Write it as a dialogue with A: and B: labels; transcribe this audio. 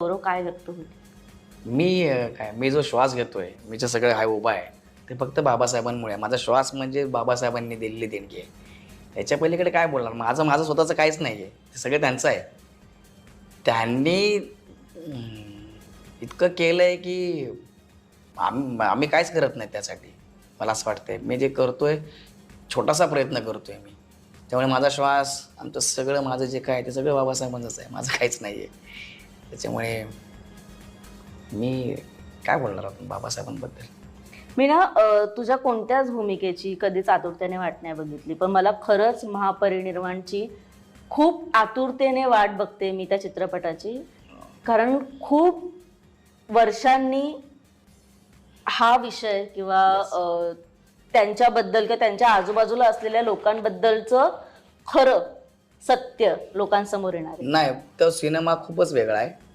A: गौरव काय व्यक्त होईल
B: मी अं, काय मी जो श्वास घेतोय मी जे सगळं हाय उभा आहे ते फक्त बाबासाहेबांमुळे आहे. माझा श्वास म्हणजे बाबासाहेबांनी दिलेली देणगी आहे. त्याच्या पलीकडे काय बोलणार? माझं माझं स्वतःचं काहीच नाही आहे ते सगळं त्यांचं आहे. त्यांनी हम्म, इतकं केलं आहे की आम्ही आम्ही काहीच करत नाही त्यासाठी. मला असं वाटतंय. मी जे करतोय छोटासा प्रयत्न करतोय मी. त्यामुळे माझा श्वास आमचं सगळं माझं जे काय आहे ते सगळं बाबासाहेबांचंच आहे. माझं काहीच नाही आहे त्याच्यामुळे मी काय बोलणार आपण बाबासाहेबांबद्दल?
A: मी ना अ, तुझ्या कोणत्याच भूमिकेची कधीच आतुरतेने वाट नाही बघितली पण मला खरंच महापरिनिर्वाणची खूप आतुरतेने वाट बघते मी त्या चित्रपटाची. कारण खूप वर्षांनी हा विषय किंवा अ, त्यांच्याबद्दल किंवा त्यांच्या आजूबाजूला असलेल्या लोकांबद्दलचं खरं सत्य लोकांसमोर येणार आहे.
B: नाही तो सिनेमा खूपच वेगळा आहे.